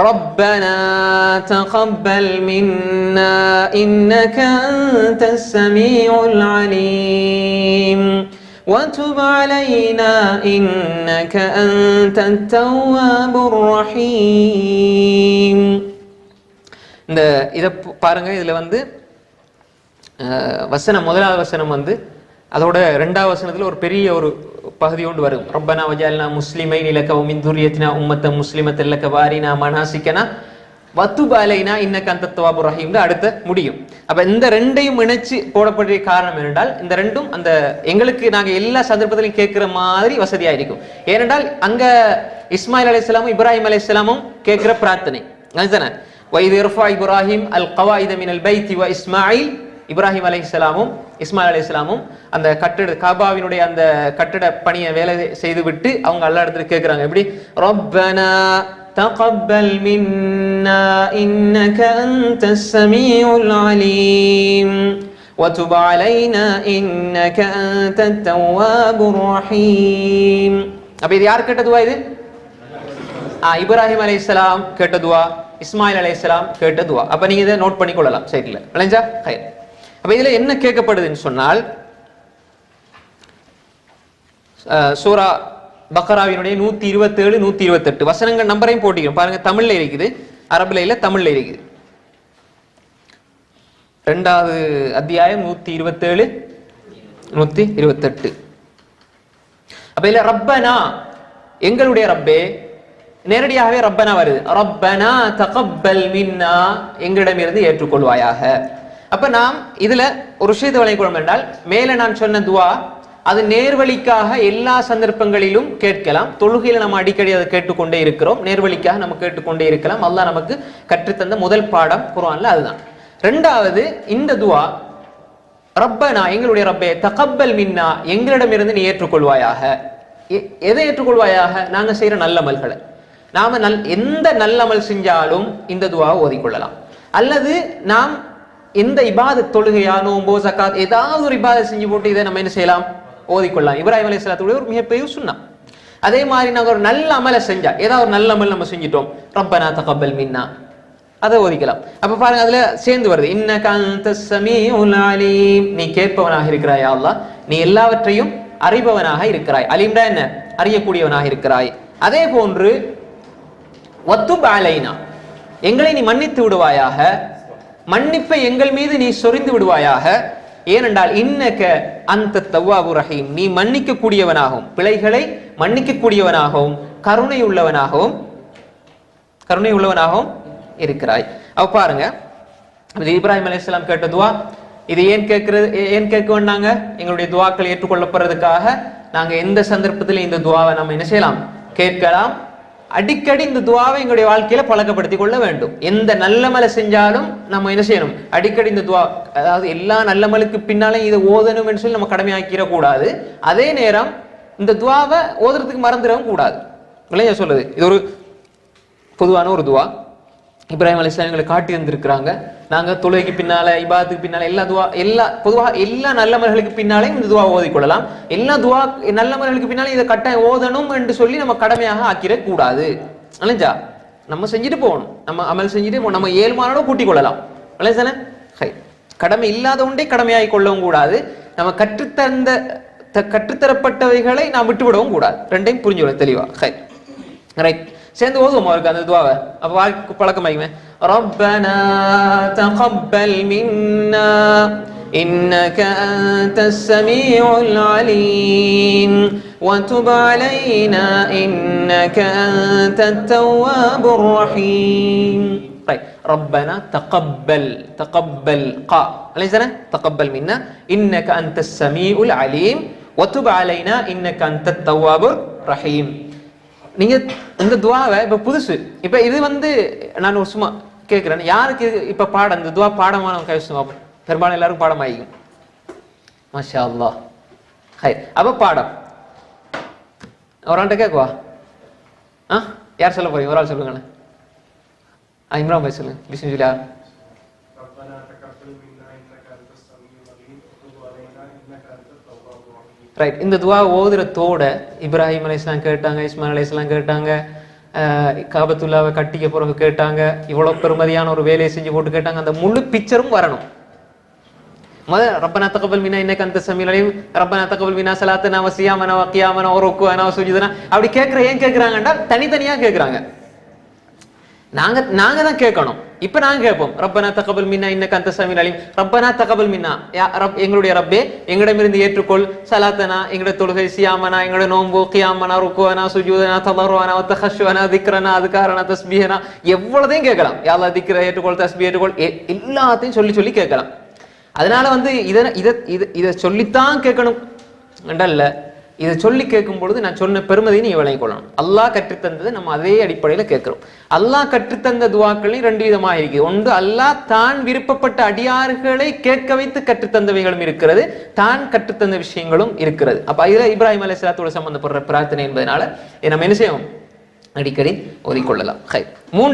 ربنا تقبل منا إنك أنت السميع العليم وتب علينا إنك أنت التواب الرحيم இந்த இதை பாருங்க இதுல வந்து அஹ், வசனம் முதலாவது வசனம் வந்து அதோட ரெண்டாவது வசனத்துல ஒரு பெரிய ஒரு பகுதி வரும். ரப்பனா வஜால்னா முஸ்லிமை நிலக்க உமின் துரியத்தினா உம்மத்த முஸ்லிமத் இல்லக்க வாரினா மனாசிக்கனா வத்துபாலைனா இன்னக்க அந்த துவாபு ரஹீம்னு அடுத்த முடியும். அப்ப இந்த ரெண்டையும் இணைச்சு போடப்படுற காரணம் என்னென்றால் இந்த ரெண்டும் அந்த எங்களுக்கு நாங்க எல்லா சந்தர்ப்பத்திலையும் கேட்கிற மாதிரி வசதியா இருக்கும். ஏனென்றால் அங்க இஸ்மாயில் அலைஹிஸ்ஸலாமும் இப்ராஹிம் அலைஹிஸ்ஸலாமும் கேட்கிற பிரார்த்தனை. அதுதானே? வைது இர்ஃபா இப்ராஹிம் அல் கவாயித மினல் பைத்தி வ இஸ்மாயில் இப்ராஹிம் அலைஹிஸ்ஸலாமும் இஸ்மாயில் அலைஹிஸ்ஸலாமும் அந்த கட்டிட காபாவினுடைய அந்த கட்டிட பணியை வேலை செய்து விட்டு அவங்க எல்லா இடத்துல கேட்குறாங்க எப்படி ரப்பனா تقبل منا إنك أنت السميع العليم وتب علينا إنك أنت التواب الرحيم அப்ப இது யார் கேட்ட துவா இது ஆ, இப்ராஹிம் அலைஹிஸ்ஸலாம் கேட்ட துவா இஸ்மாயில் அலைஹிஸ்ஸலாம் கேட்ட துவா அப்ப நீங்க இதை நோட் பண்ணி கொள்ளலாம் சைட்ல விளைஞ்சா ஹயர் அப்ப இதுல என்ன கேட்கப்படுதுன்னு சொன்னால் சூரா பக்ராவினுடைய நூத்தி இருபத்தி ஏழு நூத்தி இருபத்தி எட்டு வசனங்கள் நம்பரையும் போட்டிக்கிறோம். பாருங்க தமிழ்ல இருக்குது. அரபுல இல்ல தமிழ்ல இருக்குது. ரெண்டாவது அத்தியாயம் நூத்தி இருபத்தேழு நூத்தி இருபத்தெட்டு அப்ப இல்ல ரப்பனா எங்களுடைய ரப்பே நேரடியாகவே ரப்பனா வருது. ரப்பனா தகப்பல் மின்னா எங்களிடமிருந்து ஏற்றுக்கொள்வாயாக. அப்ப நாம் இதுல ஒரு விஷயத்தை வழங்கிக்கொள்ளும் என்றால் மேல நான் சொன்ன துவா அது நேர்வழிக்காக எல்லா சந்தர்ப்பங்களிலும் கேட்கலாம். தொழுகையில நம்ம அடிக்கடி அதை கேட்டுக்கொண்டே இருக்கிறோம். நேர்வழிக்காக நம்ம கேட்டுக்கொண்டே இருக்கலாம். அல்லாஹ் நமக்கு கற்றுத்தந்த முதல் பாடம் குரான்ல அதுதான். ரெண்டாவது இந்த துவா ரப்பனா எங்களுடைய ரப்பே தகப்பல் மின்னா எங்களிடமிருந்து நீ ஏற்றுக்கொள்வாயாக. எ- எதை ஏற்றுக்கொள்வாயாக? நாங்க செய்யற நல்லமல்களை. நாம் நாம நல் எந்த நல்லமல் செஞ்சாலும் இந்த துவாவை ஓதிக்கொள்ளலாம். அல்லது நாம் எந்த இபாத தொழுகையா நோம்போ சக்காத் ஏதாவது ஒரு இபாதை செஞ்சு போட்டு இதை நம்ம என்ன செய்யலாம்? ஓதிக்கொள்ளலாம். இப்ராஹிம் அலைஹிஸ்ஸலாத்துடைய ஒரு மிகப்பெரிய சுண்ணா. அதே மாதிரி நாங்கள் ஒரு நல்ல அமலை செஞ்சா ஏதாவது ஒரு நல்ல அமல் நம்ம செஞ்சிட்டோம். ரப்பனா தகப்பல் மின்னா. அதை ஒதுக்கலாம் அப்ப பாருங்க அதுல சேர்ந்து வருது. இன்ன காந்த சமீ அலீம். நீ கேட்பவனாக இருக்கிறாய் அல்லாஹ். நீ எல்லாவற்றையும் அறிபவனாக இருக்கிறாய். அலீம்டா என்ன? அறியக்கூடியவனாக இருக்கிறாய். அதே போன்று ஒத்து பாலைனா எங்களை நீ மன்னித்து விடுவாயாக. மன்னிப்பை எங்கள் மீது நீ சொரிந்து விடுவாயாக. ஏனென்றால் இன்னக்க அந்த தவ்வாபு ரஹீம். நீ மன்னிக்க கூடியவனாகவும் பிழைகளை மன்னிக்க கூடியவனாகவும் கருணை உள்ளவனாகவும் கருணை உள்ளவனாகவும் இருக்கிறாய். அவ பாருங்க. இது அலி இஸ்லாம் கேட்ட துவா. இது ஏன் கேட்கறது ஏ- ஏன் கேட்க வேண்டாங்க எங்களுடைய துவாக்கள் ஏற்றுக்கொள்ளப்படுறதுக்காக நாங்க எந்த சந்தர்ப்பத்திலும் இந்த துவாவை நம்ம என்ன செய்யலாம்? கேட்கலாம். அடிக்கடி இந்த துவாவை எங்களுடைய வாழ்க்கையில பழக்கப்படுத்தி கொள்ள வேண்டும். எந்த நல்லமலை செஞ்சாலும் நம்ம என்ன செய்யணும்? அடிக்கடி இந்த துவா அதாவது எல்லா நல்லமலுக்கு பின்னாலும் இதை ஓதணும் என்று சொல்லி நம்ம கடமையாக்கிட கூடாது அதே நேரம் இந்த துவாவை ஓதுறதுக்கு மறந்துடவும் கூடாது. இல்லையா சொல்லுது? இது ஒரு பொதுவான ஒரு துவா. இப்ராஹிம் அலி எங்களை காட்டி தந்திருக்கிறாங்க நாங்க தொழுகைக்கு பின்னால இபாத்துக்கு பின்னால எல்லா துவா எல்லா பொதுவாக எல்லா நல்லமர்களுக்கு பின்னாலையும் இந்த துவா ஓதிக்கொள்ளலாம் எல்லா துவா நல்லமர்களுக்கு பின்னாலே இதை கட்டாயம் ஓதணும் என்று சொல்லி நம்ம கடமையாக ஆக்கிட கூடாது. அலைஞ்சா? நம்ம செஞ்சுட்டு போகணும். நம்ம அமல் செஞ்சுட்டு போ- நம்ம ஏழ்மானோட கூட்டிக் கொள்ளலாம். அலைஞ்சானே ஹை. கடமை இல்லாத ஒன்றே கடமையாகி கொள்ளவும் கூடாது. நம்ம கற்றுத்தந்த த- கற்றுத்தரப்பட்டவைகளை நாம் விட்டுவிடவும் கூடாது. ரெண்டையும் புரிஞ்சுக்கணும் தெளிவா. ஹை. ரைட் سيندوزو مورغان دواوة أبوار كبالك مايمة ربنا تقبل منا إنك أنت السميع العليم وتب علينا إنك أنت التواب الرحيم طيب ربنا تقبل تقبل قاء أليس تقبل منا إنك أنت السميع العليم وتب علينا إنك أنت التواب الرحيم நீங்கள் இந்த துவாவை இப்போ புதுசு. இப்போ இது வந்து நான் ஒரு சும்மா கேட்குறேன் யாருக்கு இது இப்போ பாடம்? இந்த துவா பாடமான கைவசம் பெரும்பாலும் எல்லாரும் பாடம் ஆகிக்கும் மாஷா அல்லா ஹை. அப்போ பாடம். ஒரு கேட்குவா ஆ? யார் சொல்ல போறீங்க? ஒரு ஆள் சொல்லுங்கண்ணே ஆ இம்ரான் பாய் சொல்லுங்க. பிஸ்மில்லா ரைட் இந்த துவா ஓதுறத்தோட இப்ராஹிம் அலைஸ்லாம் கேட்டாங்க இஸ்மான் அலைஹிஸ்ஸலாம் கேட்டாங்க காபத்துல்லாவை கட்டிய பிறகு கேட்டாங்க இவ்வளோ பெருமதியான ஒரு வேலையை செஞ்சு போட்டு கேட்டாங்க. அந்த முழு பிக்சரும் வரணும். முத ரப்பனா தகவல் வினா இன்னைக்கு அந்த சமையலையும் ரப்பனா தகவல் மீனா சலாத்து நான் வசியாமனா வக்கியாமனா ஒரு ஒக்குவானா சுஜிதனா? அப்படி கேட்குற ஏன் கேட்குறாங்கன்னா தனித்தனியாக கேட்குறாங்க. நாங்கள் நாங்கள் தான் கேட்கணும். இப்ப நாங்க கேட்போம் ரப்பனா தகவல் மின்னா இன்ன கந்த சமீல் அலிம். ரப்பனா தகவல் மின்னா. ரப் எங்களுடைய ரப்பே எங்களிடமிருந்து ஏற்றுக்கொள். சலாத்தனா எங்களுடைய தொழுகை சியாமனா எங்களுடைய நோம்பு கியாமனா ருக்குவனா சுஜூதனா தலருவானா தஹஷுவனா திக்ரனா அதுக்காரனா தஸ்பீஹனா. எவ்வளதையும் கேட்கலாம். யாரா திக்ர ஏற்றுக்கொள் தஸ்பி ஏற்றுக்கொள். எல்லாத்தையும் சொல்லி சொல்லி கேட்கலாம். அதனால வந்து இதை இதை இதை சொல்லித்தான் கேட்கணும். இல்லை இதை சொல்லி கேட்கும் பொழுது நான் சொன்ன பெருமதியை நீ விளங்கிக் கொள்ளணும். அல்லாஹ் கற்றுத்தந்தது நம்ம அதே அடிப்படையில கேட்கிறோம். அல்லாஹ் கற்றுத்தந்த துவாக்களையும் ரெண்டு விதமாக இருக்குது. ஒன்று அல்லாஹ் தான் விருப்பப்பட்ட அடியார்களை கேட்க வைத்து கற்றுத்தந்தவைகளும் இருக்கிறது தான் கற்றுத்தந்த விஷயங்களும் இருக்கிறது. அப்போ இதில் இப்ராஹிம் அலைஹிஸ்ஸலாத்தோட சம்மந்தப்படுற பிரார்த்தனை என்பதனால நம்ம என்ன செய்வோம்? அடிக்கடி ஓதிக்கொள்ளலாம். ஹை. மூன்று